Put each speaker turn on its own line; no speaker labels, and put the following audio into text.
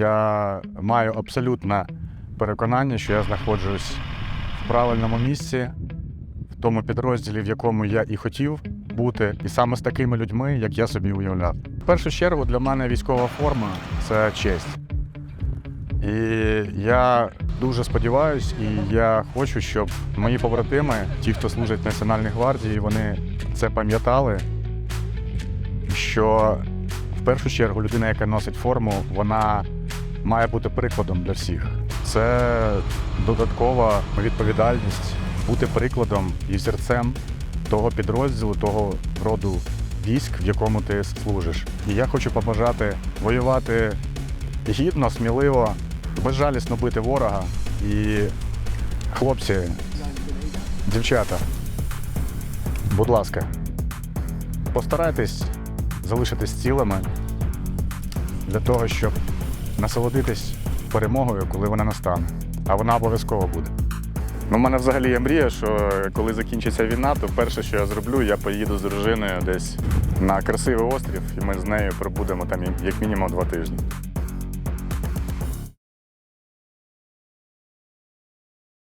Я маю абсолютне переконання, що я знаходжусь в правильному місці, в тому підрозділі, в якому я і хотів бути, і саме з такими людьми, як я собі уявляв. В першу чергу для мене військова форма це честь. І я дуже сподіваюся, і я хочу, щоб мої побратими, ті, хто служить в Національній гвардії, вони це пам'ятали, що в першу чергу людина, яка носить форму, вона має бути прикладом для всіх. Це додаткова відповідальність бути прикладом і зірцем того підрозділу, того роду військ, в якому ти служиш. І я хочу побажати воювати гідно, сміливо, безжалісно бити ворога. І хлопці, дівчата, будь ласка, постарайтесь залишитись цілими для того, щоб насолодитись перемогою, коли вона настане. А вона обов'язково буде. Ну, у мене взагалі є мрія, що коли закінчиться війна, то перше, що я зроблю, я поїду з дружиною десь на красивий острів, і ми з нею пробудемо там як мінімум два тижні.